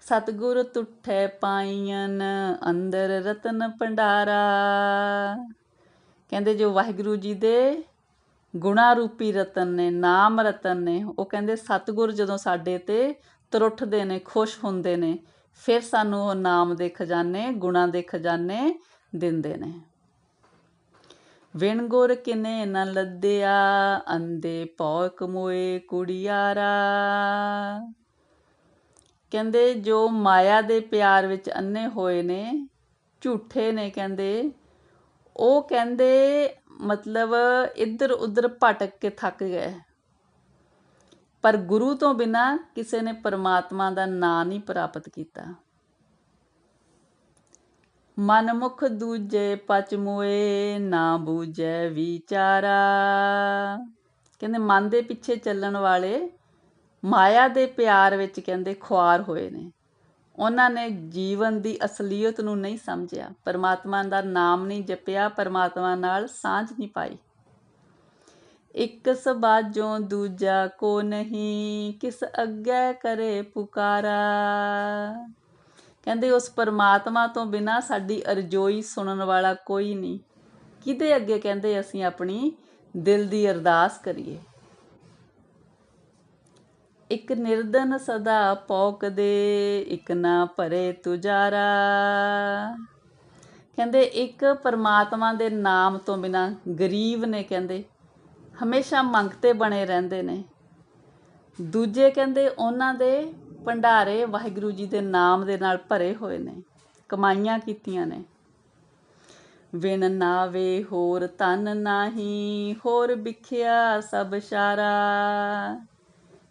ਸਤਗੁਰ ਤੁਠੈ ਪਾਈਆਂ ਅੰਦਰ ਰਤਨ ਭੰਡਾਰਾ। ਕਹਿੰਦੇ ਜੋ ਵਾਹਿਗੁਰੂ ਜੀ ਦੇ ਗੁਣਾ ਰੂਪੀ ਰਤਨ ਨੇ, ਨਾਮ ਰਤਨ ਨੇ, ਉਹ ਕਹਿੰਦੇ ਸਤਗੁਰ ਜਦੋਂ ਸਾਡੇ ਤੇ ਤਰੁੱਠਦੇ ਨੇ, ਖੁਸ਼ ਹੁੰਦੇ ਨੇ, ਫਿਰ ਸਾਨੂੰ ਉਹ ਨਾਮ ਦੇ ਖਜ਼ਾਨੇ, ਗੁਣਾ ਦੇ ਖਜ਼ਾਨੇ ਦਿੰਦੇ ਨੇ। ਵਿਣ ਗੁਰ ਕਿਨੇ ਨ ਲੱਦਿਆ? ਅੰਦੇ ਪੌ ਕਮੋਏ ਕੁੜਿਆਰਾ। ਕਹਿੰਦੇ, ਜੋ ਮਾਇਆ ਦੇ ਪਿਆਰ ਵਿੱਚ ਅੰਨੇ ਹੋਏ ਨੇ, ਝੂਠੇ ਨੇ ਕਹਿੰਦੇ। ਉਹ ਕਹਿੰਦੇ, ਮਤਲਬ ਇੱਧਰ ਉੱਧਰ ਭਟਕ ਕੇ ਥੱਕ ਗਏ। ਪਰ ਗੁਰੂ ਤੋਂ ਬਿਨਾ ਕਿਸੇ ਨੇ ਪਰਮਾਤਮਾ ਦਾ ਨਾਂ ਨਹੀਂ ਪ੍ਰਾਪਤ ਕੀਤਾ। ਮਨ ਮੁਖ ਦੂਜੇ ਪਚ ਮੋਏ ਨਾ ਬੂਝੈ ਵਿਚਾਰਾ। ਕਹਿੰਦੇ ਮਨ ਦੇ ਪਿੱਛੇ ਚੱਲਣ ਵਾਲੇ ਮਾਇਆ ਦੇ ਪਿਆਰ ਵਿੱਚ ਕਹਿੰਦੇ ਖੁਆਰ ਹੋਏ ਨੇ। ਉਹਨਾਂ ਨੇ ਜੀਵਨ ਦੀ ਅਸਲੀਅਤ ਨੂੰ ਨਹੀਂ ਸਮਝਿਆ। ਪਰਮਾਤਮਾ ਦਾ ਨਾਮ ਨਹੀਂ ਜਪਿਆ, ਪਰਮਾਤਮਾ ਨਾਲ ਸਾਂਝ ਨਹੀਂ ਪਾਈ। ਇੱਕ ਸਬਾਜੋਂ ਦੂਜਾ ਕੋ ਨਹੀਂ, ਕਿਸ ਅੱਗੇ ਕਰੇ ਪੁਕਾਰਾ। ਕਹਿੰਦੇ ਉਸ ਪਰਮਾਤਮਾ ਤੋਂ ਬਿਨਾ ਸਾਡੀ ਅਰਜ਼ੋਈ ਸੁਣਨ ਵਾਲਾ ਕੋਈ ਨਹੀਂ। ਕਿਤੇ ਅੱਗੇ ਕਹਿੰਦੇ ਅਸੀਂ ਆਪਣੀ ਦਿਲ ਦੀ ਅਰਦਾਸ ਕਰੀਏ? ਇੱਕ ਨਿਰਦਨ ਸਦਾ ਪੌਕ ਦੇ, ਇੱਕ ਨਾ ਭਰੇ ਤੁਜਾਰਾ। ਕਹਿੰਦੇ ਇੱਕ ਪਰਮਾਤਮਾ ਦੇ ਨਾਮ ਤੋਂ ਬਿਨਾ ਗਰੀਬ ਨੇ ਕਹਿੰਦੇ, ਹਮੇਸ਼ਾ ਮੰਗਤੇ ਬਣੇ ਰਹਿੰਦੇ ਨੇ। ਦੂਜੇ ਕਹਿੰਦੇ ਉਹਨਾਂ ਦੇ ਭੰਡਾਰੇ ਵਾਹਿਗੁਰੂ ਜੀ ਦੇ ਨਾਮ ਦੇ ਨਾਲ ਭਰੇ ਹੋਏ ਨੇ, ਕਮਾਈਆਂ ਕੀਤੀਆਂ ਨੇ। ਵਿਨ ਨਾਵੇ ਹੋਰ ਤਨ ਨਾਹੀ, ਹੋਰ ਵਿਖਿਆ ਸਭ ਸ਼ਾਰਾ।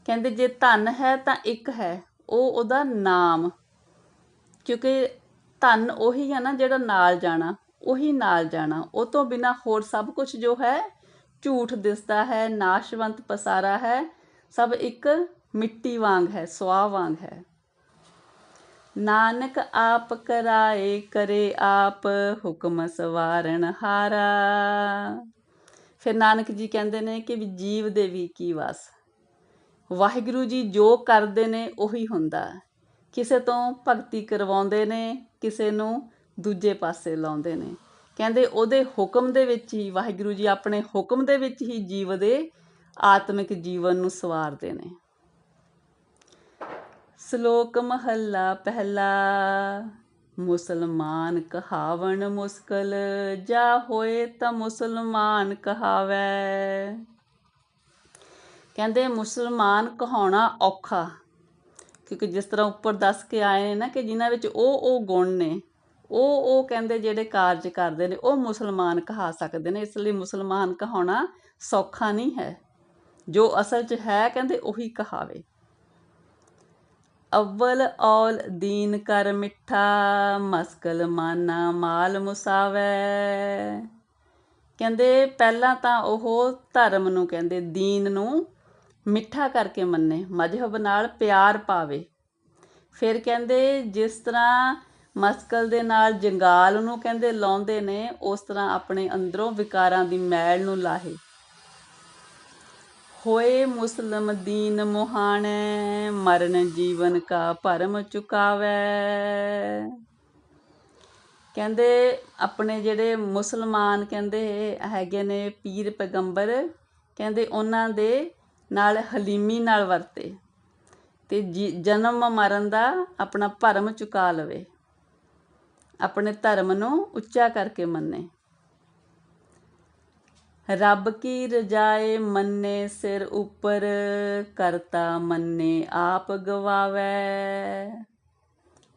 ਕਹਿੰਦੇ ਜੇ ਧਨ ਹੈ ਤਾਂ ਇੱਕ ਹੈ, ਉਹ ਉਹਦਾ ਨਾਮ। ਕਿਉਂਕਿ ਧਨ ਉਹੀ ਹੈ ਨਾ ਜਿਹੜਾ ਨਾਲ ਜਾਣਾ, ਉਹੀ ਨਾਲ ਜਾਣਾ। ਉਹ ਤੋਂ ਬਿਨਾ ਹੋਰ ਸਭ ਕੁਝ ਜੋ ਹੈ, ਝੂਠ ਦਿਸਦਾ ਹੈ, ਨਾਸ਼ਵੰਤ ਪਸਾਰਾ ਹੈ, ਸਭ ਇੱਕ ਮਿੱਟੀ ਵਾਂਗ ਹੈ ਸਵਾ ਵਾਂਗ ਹੈ। ਨਾਨਕ ਆਪ ਕਰਾਏ ਕਰੇ ਆਪ ਹੁਕਮ ਸਵਾਰਨ ਹਾਰਾ। ਫਿਰ ਨਾਨਕ ਜੀ ਕਹਿੰਦੇ ਨੇ ਕਿ ਵੀ ਜੀਵ ਦੇ ਵੀ ਕੀ ਵਾਸ। ਵਾਹਿਗੁਰੂ ਜੀ ਜੋ ਕਰਦੇ ਨੇ ਉਹੀ ਹੁੰਦਾ। ਕਿਸੇ ਤੋਂ ਭਗਤੀ ਕਰਵਾਉਂਦੇ ਨੇ, ਕਿਸੇ ਨੂੰ ਦੂਜੇ ਪਾਸੇ ਲਾਉਂਦੇ ਨੇ। ਕਹਿੰਦੇ ਉਹਦੇ ਹੁਕਮ ਦੇ ਵਿੱਚ ਹੀ ਵਾਹਿਗੁਰੂ ਜੀ ਆਪਣੇ ਹੁਕਮ ਦੇ ਵਿੱਚ ਹੀ ਜੀਵ ਦੇ ਆਤਮਿਕ ਜੀਵਨ ਨੂੰ ਸਵਾਰਦੇ ਨੇ। ਸ਼ਲੋਕ ਮਹੱਲਾ ਪਹਿਲਾ। ਮੁਸਲਮਾਨ ਕਹਾਵਣ ਮੁਸ਼ਕਲ, ਜਾ ਹੋਏ ਤਾਂ ਮੁਸਲਮਾਨ ਕਹਾਵੇ। ਕਹਿੰਦੇ ਮੁਸਲਮਾਨ ਕਹਾਉਣਾ ਔਖਾ, ਕਿਉਂਕਿ ਜਿਸ ਤਰ੍ਹਾਂ ਉੱਪਰ ਦੱਸ ਕੇ ਆਏ ਨੇ ਨਾ ਕਿ ਜਿਨ੍ਹਾਂ ਵਿੱਚ ਉਹ ਉਹ ਗੁਣ ਨੇ, ਉਹ ਉਹ ਕਹਿੰਦੇ ਜਿਹੜੇ ਕਾਰਜ ਕਰਦੇ ਨੇ, ਉਹ ਮੁਸਲਮਾਨ ਕਹਾ ਸਕਦੇ ਨੇ। ਇਸ ਲਈ ਮੁਸਲਮਾਨ ਕਹਾਉਣਾ ਸੌਖਾ ਨਹੀਂ ਹੈ। ਜੋ ਅਸਲ 'ਚ ਹੈ, ਕਹਿੰਦੇ ਉਹੀ ਕਹਾਵੇ। ਅਵਲ ਔਲ ਦੀਨ ਕਰ ਮਿੱਠਾ, ਮਸਕਲ ਮਾਨਾ ਮਾਲ ਮੁਸਾਵੇ। ਕਹਿੰਦੇ ਪਹਿਲਾਂ ਤਾਂ ਉਹ ਧਰਮ ਨੂੰ ਕਹਿੰਦੇ, ਦੀਨ ਨੂੰ ਮਿੱਠਾ ਕਰਕੇ ਮੰਨੇ, ਮਜਹਬ ਨਾਲ ਪਿਆਰ ਪਾਵੇ। ਫਿਰ ਕਹਿੰਦੇ ਜਿਸ ਤਰ੍ਹਾਂ ਮਸਕਲ ਦੇ ਨਾਲ ਜੰਗਾਲ ਨੂੰ ਕਹਿੰਦੇ ਲਾਉਂਦੇ ਨੇ, ਉਸ ਤਰ੍ਹਾਂ ਆਪਣੇ ਅੰਦਰੋਂ ਵਿਕਾਰਾਂ ਦੀ ਮੈਲ ਨੂੰ ਲਾਹੇ। ਹੋਏ ਮੁਸਲਮ ਦੀਨ ਮੁਹਾਣੇ, ਮਰਨ ਜੀਵਨ ਕਾ ਭਰਮ ਚੁਕਾਵੇ। ਕਹਿੰਦੇ ਆਪਣੇ ਜਿਹੜੇ ਮੁਸਲਮਾਨ ਕਹਿੰਦੇ ਹੈਗੇ ਨੇ ਪੀਰ ਪੈਗੰਬਰ, ਕਹਿੰਦੇ ਉਹਨਾਂ ਦੇ ਨਾਲ ਹਲੀਮੀ ਨਾਲ ਵਰਤੇ ਤੇ ਜਨਮ ਮਰਨ ਦਾ ਆਪਣਾ ਭਰਮ ਚੁਕਾ ਲਵੇ। ਆਪਣੇ ਧਰਮ ਨੂੰ ਉੱਚਾ ਕਰਕੇ ਮੰਨੇ। ਰੱਬ ਕੀ ਰਜਾਏ ਮੰਨੇ ਸਿਰ ਉੱਪਰ, ਕਰਤਾ ਮੰਨੇ ਆਪ ਗਵਾਵੇ।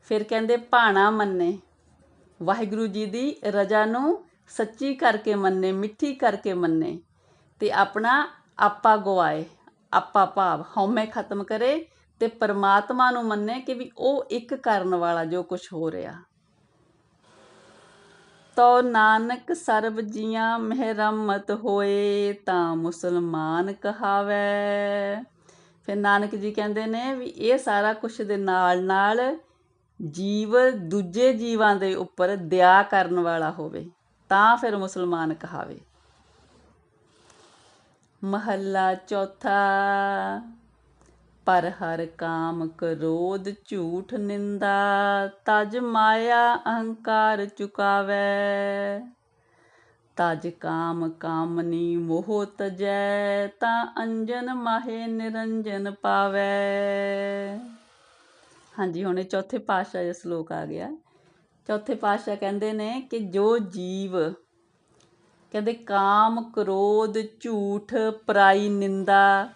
ਫਿਰ ਕਹਿੰਦੇ ਭਾਣਾ ਮੰਨੇ। ਵਾਹਿਗੁਰੂ ਜੀ ਦੀ ਰਜਾ ਨੂੰ ਸੱਚੀ ਕਰਕੇ ਮੰਨੇ, ਮਿੱਠੀ ਕਰਕੇ ਮੰਨੇ ਤੇ ਆਪਣਾ ਆਪਾ ਗਵਾਏ, ਆਪਾ ਭਾਵ। ਹਉਮੈ ਖਤਮ ਕਰੇ ਤੇ ਪਰਮਾਤਮਾ ਨੂੰ ਮੰਨੇ ਕਿ ਵੀ ਉਹ ਇੱਕ ਕਰਨ ਵਾਲਾ ਜੋ ਕੁਝ ਹੋ ਰਿਹਾ। ਤੋ ਨਾਨਕ ਸਰਬ ਜੀਆਂ ਮਹਿਰਮਤ ਹੋਏ ਤਾਂ ਮੁਸਲਮਾਨ ਕਹਾਵੇ। ਫਿਰ ਨਾਨਕ ਜੀ ਕਹਿੰਦੇ ਨੇ ਵੀ ਇਹ ਸਾਰਾ ਕੁਝ ਦੇ ਨਾਲ ਨਾਲ ਜੀਵ ਦੂਜੇ ਜੀਵਾਂ ਦੇ ਉੱਪਰ ਦਇਆ ਕਰਨ ਵਾਲਾ ਹੋਵੇ, ਤਾਂ ਫਿਰ ਮੁਸਲਮਾਨ ਕਹਾਵੇ। ਮਹੱਲਾ ਚੌਥਾ। ਪਰ ਹਰ ਕਾਮ ਕ੍ਰੋਧ ਝੂਠ ਨਿੰਦਾ, ਤਜ ਮਾਇਆ ਅਹੰਕਾਰ ਚੁਕਾਵੇ। ਤਜ ਕਾਮ ਕਾਮਨੀ ਮੋਹ ਤਜੈ, ਤਾਂ ਅੰਜਨ ਮਾਹੇ ਨਿਰੰਜਨ ਪਾਵੇ। ਹਾਂਜੀ, ਹੁਣ ਇਹ ਚੌਥੇ ਪਾਤਸ਼ਾਹ ਦਾ ਸ਼ਲੋਕ ਆ ਗਿਆ। ਚੌਥੇ ਪਾਤਸ਼ਾਹ ਕਹਿੰਦੇ ਨੇ ਕਿ ਜੋ ਜੀਵ, ਕਹਿੰਦੇ ਕਾਮ ਕ੍ਰੋਧ ਝੂਠ ਪਰਾਈ ਨਿੰਦਾ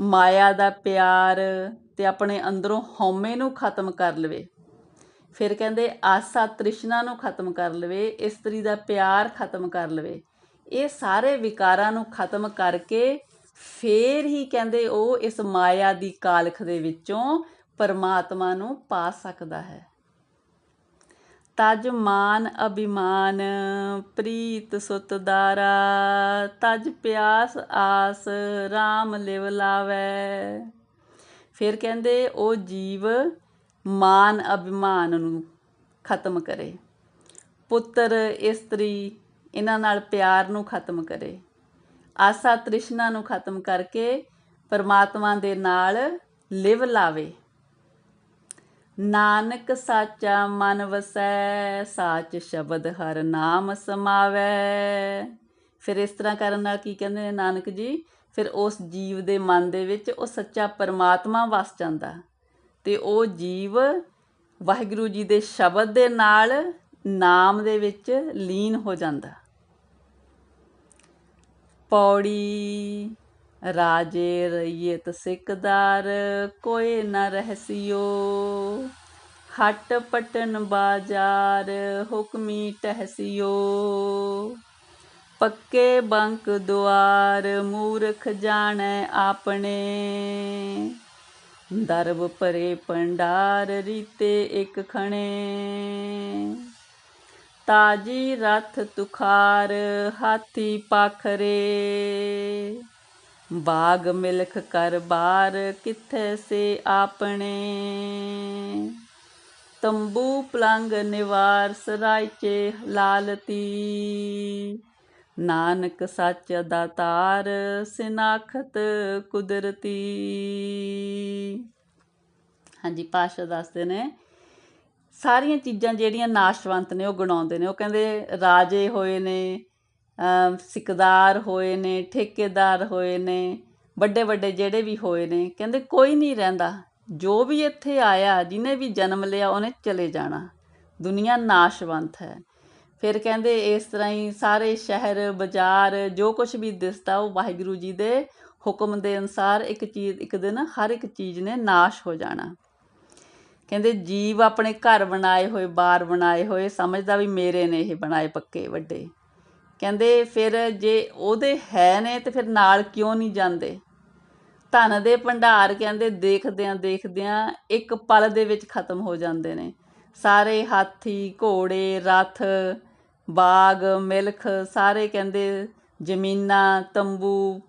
ਮਾਇਆ ਦਾ ਪਿਆਰ ਅਤੇ ਆਪਣੇ ਅੰਦਰੋਂ ਹਉਮੈ ਨੂੰ ਖਤਮ ਕਰ ਲਵੇ। ਫਿਰ ਕਹਿੰਦੇ, ਆਸਾ ਤ੍ਰਿਸ਼ਨਾ ਨੂੰ ਖਤਮ ਕਰ ਲਵੇ, ਇਸਤਰੀ ਦਾ ਪਿਆਰ ਖਤਮ ਕਰ ਲਵੇ। ਇਹ ਸਾਰੇ ਵਿਕਾਰਾਂ ਨੂੰ ਖਤਮ ਕਰਕੇ ਫੇਰ ਹੀ ਕਹਿੰਦੇ ਉਹ ਇਸ ਮਾਇਆ ਦੀ ਕਾਲਖ ਦੇ ਵਿੱਚੋਂ ਪਰਮਾਤਮਾ ਨੂੰ ਪਾ ਸਕਦਾ ਹੈ। ਤਜ ਮਾਨ ਅਭਿਮਾਨ, ਪ੍ਰੀਤ ਸੁਤ ਦਾਰਾ ਤਜ ਪਿਆਸ ਆਸ RAM ਲਿਵ ਲਾਵੇ। ਫਿਰ ਕਹਿੰਦੇ ਉਹ ਜੀਵ, ਮਾਨ ਅਭਿਮਾਨ ਨੂੰ ਖਤਮ ਕਰੇ। ਪੁੱਤਰ, ਇਸਤਰੀ, ਇਹਨਾਂ ਨਾਲ ਪਿਆਰ ਨੂੰ ਖਤਮ ਕਰੇ। ਆਸਾ ਤ੍ਰਿਸ਼ਨਾ ਨੂੰ ਖਤਮ ਕਰਕੇ ਪਰਮਾਤਮਾ ਦੇ ਨਾਲ ਲਿਵ ਲਾਵੇ। ਨਾਨਕ ਸਾਚਾ ਮਨ ਵਸੈ, ਸਾਚ ਸ਼ਬਦ ਹਰ ਨਾਮ ਸਮਾਵੈ। ਫਿਰ ਇਸ ਤਰ੍ਹਾਂ ਕਰਨ ਨਾਲ ਕੀ ਕਹਿੰਦੇ ਨੇ ਨਾਨਕ ਜੀ? ਫਿਰ ਉਸ ਜੀਵ ਦੇ ਮਨ ਦੇ ਵਿੱਚ ਉਹ ਸੱਚਾ ਪਰਮਾਤਮਾ ਵਸ ਜਾਂਦਾ। ਤੇ ਉਹ ਜੀਵ ਵਾਹਿਗੁਰੂ ਜੀ ਦੇ ਸ਼ਬਦ ਦੇ ਨਾਲ ਨਾਮ ਦੇ ਵਿੱਚ ਲੀਨ ਹੋ ਜਾਂਦਾ। ਪੌੜੀ ਰਾਜੇ ਰਈਅਤ ਸਿੱਕਦਾਰ ਕੋਏ ਨਾ ਰਹਿਸਿਓ ਹਟ ਪਟਨ ਬਾਜ਼ਾਰ, ਹੁਕਮੀ ਟਹਿਸਿਓ ਪੱਕੇ ਬੰਕ ਦੁਆਰ, ਮੂਰਖ ਜਾਣੈ ਆਪਣੇ। ਦਰਬ ਪਰੇ ਪੰਡਾਰ ਰੀਤੇ ਇੱਕ ਖਣੇ। ਤਾਜੀ ਰਥ ਤੁਖਾਰ, ਹਾਥੀ ਪਾਖਰੇ। ਬਾਗ ਮਿਲਖ ਕਰ ਬਾਰ ਕਿੱਥੇ ਸੇ ਆਪਣੇ? ਤੰਬੂ ਪਲੰਗ ਨਿਵਾਰ ਸਰਾਇਚੇ ਲਾਲਤੀ। ਨਾਨਕ ਸੱਚ ਦਾਤਾਰ ਸਿਨਾਖਤ ਕੁਦਰਤੀ। ਹਾਂਜੀ ਪਾਸ਼ਾ ਦੱਸਦੇ ਨੇ, ਸਾਰੀਆਂ ਚੀਜ਼ਾਂ ਜਿਹੜੀਆਂ ਨਾਸ਼ਵੰਤ ਨੇ, ਉਹ ਗਣਾਉਂਦੇ ਨੇ। ਉਹ ਕਹਿੰਦੇ, ਰਾਜੇ ਹੋਏ ਨੇ ਸਿਕਦਾਰ ਹੋਏ ਨੇ, ਠੇਕੇਦਾਰ ਹੋਏ ਨੇ, ਵੱਡੇ ਵੱਡੇ ਜਿਹੜੇ ਵੀ ਹੋਏ ਨੇ, ਕਹਿੰਦੇ ਕੋਈ ਨਹੀਂ ਰਹਿੰਦਾ। ਜੋ ਵੀ ਇੱਥੇ ਆਇਆ, ਜਿਹਨੇ ਵੀ ਜਨਮ ਲਿਆ, ਉਹਨੇ ਚਲੇ ਜਾਣਾ। ਦੁਨੀਆ ਨਾਸ਼ਵੰਤ ਹੈ। ਫਿਰ ਕਹਿੰਦੇ ਇਸ ਤਰ੍ਹਾਂ ਹੀ ਸਾਰੇ ਸ਼ਹਿਰ, ਬਾਜ਼ਾਰ, ਜੋ ਕੁਝ ਵੀ ਦਿਸਦਾ, ਉਹ ਵਾਹਿਗੁਰੂ ਜੀ ਦੇ ਹੁਕਮ ਦੇ ਅਨਸਾਰ ਇੱਕ ਚੀਜ਼, ਇੱਕ ਦਿਨ ਹਰ ਇੱਕ ਚੀਜ਼ ਨੇ ਨਾਸ਼ ਹੋ ਜਾਣਾ। ਕਹਿੰਦੇ ਜੀਵ ਆਪਣੇ ਘਰ ਬਣਾਏ ਹੋਏ, ਬਾਰ ਬਣਾਏ ਹੋਏ, ਸਮਝਦਾ ਵੀ ਮੇਰੇ ਨੇ ਇਹ ਬਣਾਏ ਪੱਕੇ, ਵੱਡੇ। ਕਹਿੰਦੇ ਫਿਰ ਜੇ ਉਹਦੇ ਹੈ ਨੇ ਤੇ ਫਿਰ ਨਾਲ ਕਿਉਂ ਨਹੀਂ ਜਾਂਦੇ? ਧਨ ਦੇ ਭੰਡਾਰ ਕਹਿੰਦੇ ਦੇਖਦਿਆਂ ਦੇਖਦਿਆਂ ਇੱਕ ਪਲ ਦੇ ਵਿੱਚ ਖਤਮ ਹੋ ਜਾਂਦੇ ਨੇ। ਸਾਰੇ ਹਾਥੀ, ਘੋੜੇ, ਰਥ, ਬਾਗ, ਮਿਲਖ, ਸਾਰੇ ਕਹਿੰਦੇ ਜ਼ਮੀਨਾਂ, ਤੰਬੂ,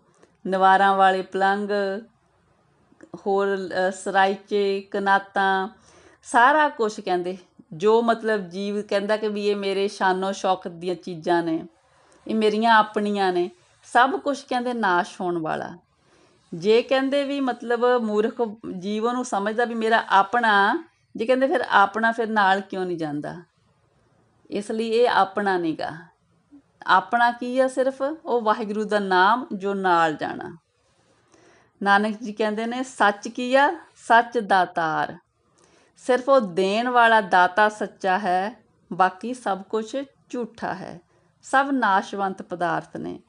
ਨਵਾਰਾਂ ਵਾਲੇ ਪਲੰਗ, ਹੋਰ ਸਰਾਇਚੇ, ਕਨਾਤਾਂ, ਸਾਰਾ ਕੁਝ ਕਹਿੰਦੇ। ਜੋ ਮਤਲਬ ਜੀਵ ਕਹਿੰਦਾ ਕਿ ਵੀ ਇਹ ਮੇਰੇ ਸ਼ਾਨੋ ਸ਼ੌਕਤ ਦੀਆਂ ਚੀਜ਼ਾਂ ਨੇ। ਇਹ ਮੇਰੀਆਂ ਆਪਣੀਆਂ ਨੇ। ਸਭ ਕੁਝ ਕਹਿੰਦੇ ਨਾਸ਼ ਹੋਣ ਵਾਲਾ। ਜੇ ਕਹਿੰਦੇ ਵੀ ਮਤਲਬ ਮੂਰਖ ਜੀਵ ਨੂੰ ਸਮਝਦਾ ਵੀ ਮੇਰਾ ਆਪਣਾ, ਜੇ ਕਹਿੰਦੇ ਫਿਰ ਆਪਣਾ ਫਿਰ ਨਾਲ ਕਿਉਂ ਨਹੀਂ ਜਾਂਦਾ? ਇਸ ਲਈ ਇਹ ਆਪਣਾ ਨਹੀਂਗਾ। ਆਪਣਾ ਕੀ ਆ ਸਿਰਫ? ਉਹ ਵਾਹਿਗੁਰੂ ਦਾ ਨਾਮ ਜੋ ਨਾਲ ਜਾਣਾ। ਨਾਨਕ ਜੀ ਕਹਿੰਦੇ ਨੇ, ਸੱਚ ਕੀ ਆ? ਸੱਚ ਦਾਤਾਰ ਸਿਰਫ ਉਹ ਦੇਣ ਵਾਲਾ ਦਾਤਾ ਸੱਚਾ ਹੈ, ਬਾਕੀ ਸਭ ਕੁਝ ਝੂਠਾ ਹੈ। ਸਭ ਨਾਸ਼ਵੰਤ ਪਦਾਰਥ ਨੇ।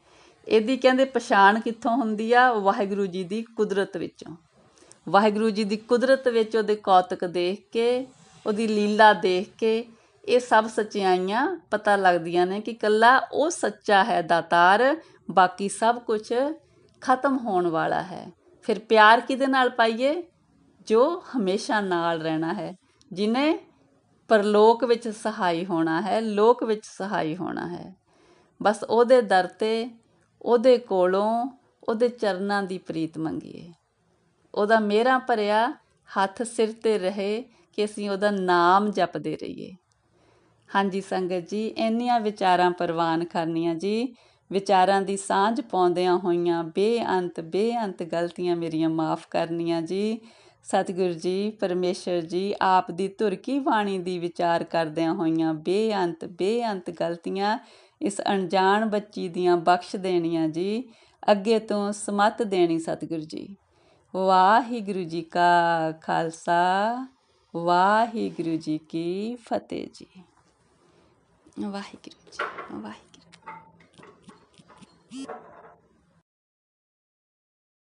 ਇਹਦੀ ਕਹਿੰਦੇ ਪਛਾਣ ਕਿੱਥੋਂ ਹੁੰਦੀ ਆ? ਵਾਹਿਗੁਰੂ ਜੀ ਦੀ ਕੁਦਰਤ ਵਿੱਚੋਂ। ਵਾਹਿਗੁਰੂ ਜੀ ਦੀ ਕੁਦਰਤ ਵਿੱਚ ਉਹਦੇ ਕੌਤਕ ਦੇਖ ਕੇ, ਉਹਦੀ ਲੀਲਾ ਦੇਖ ਕੇ ਇਹ ਸਭ ਸੱਚਾਈਆਂ ਪਤਾ ਲੱਗਦੀਆਂ ਨੇ ਕਿ ਕੱਲਾ ਉਹ ਸੱਚਾ ਹੈ ਦਾਤਾਰ, ਬਾਕੀ ਸਭ ਕੁਝ ਖਤਮ ਹੋਣ ਵਾਲਾ ਹੈ। ਫਿਰ ਪਿਆਰ ਕਿਹਦੇ ਨਾਲ ਪਾਈਏ? ਜੋ ਹਮੇਸ਼ਾ ਨਾਲ ਰਹਿਣਾ ਹੈ। ਜਿਨੇ ਪਰਲੋਕ ਵਿੱਚ ਸਹਾਈ ਹੋਣਾ ਹੈ, ਲੋਕ ਵਿੱਚ ਸਹਾਈ ਹੋਣਾ ਹੈ। ਬਸ ਉਹਦੇ ਦਰ ਤੇ, ਉਹਦੇ ਕੋਲੋਂ, ਉਹਦੇ ਚਰਨਾਂ ਦੀ ਪ੍ਰੀਤ ਮੰਗੀਏ। ਉਹਦਾ ਮੇਰਾ ਭਰਿਆ, ਹੱਥ ਸਿਰ ਤੇ ਰਹੇ ਕਿ ਅਸੀਂ ਉਹਦਾ ਨਾਮ ਜਪਦੇ ਰਹੀਏ। ਹਾਂਜੀ ਸੰਗਤ ਜੀ, ਇੰਨੀਆਂ ਵਿਚਾਰਾਂ ਪ੍ਰਵਾਨ ਕਰਨੀਆਂ ਜੀ। ਵਿਚਾਰਾਂ ਦੀ ਸਾਂਝ ਪਾਉਂਦਿਆਂ ਹੋਈਆਂ ਬੇਅੰਤ ਬੇਅੰਤ ਗਲਤੀਆਂ ਮੇਰੀਆਂ ਮਾਫ ਕਰਨੀਆਂ ਜੀ। ਸਤਿਗੁਰੂ ਜੀ, ਪਰਮੇਸ਼ਰ ਜੀ, ਆਪ ਦੀ ਧੁਰ ਕੀ ਬਾਣੀ ਦੀ ਵਿਚਾਰ ਕਰਦਿਆਂ ਹੋਈਆਂ ਬੇਅੰਤ ਬੇਅੰਤ ਗਲਤੀਆਂ ਇਸ ਅਣਜਾਣ ਬੱਚੀ ਦੀਆਂ ਬਖਸ਼ ਦੇਣੀਆਂ ਜੀ, ਅੱਗੇ ਤੋਂ ਸਮਤ ਦੇਣੀ ਸਤਿਗੁਰੂ ਜੀ। ਵਾਹਿਗੁਰੂ ਜੀ ਕਾ ਖਾਲਸਾ, ਵਾਹਿਗੁਰੂ ਜੀ ਕੀ ਫਤਿਹ ਜੀ। ਵਾਹਿਗੁਰੂ ਜੀ, ਵਾਹਿਗੁਰੂ।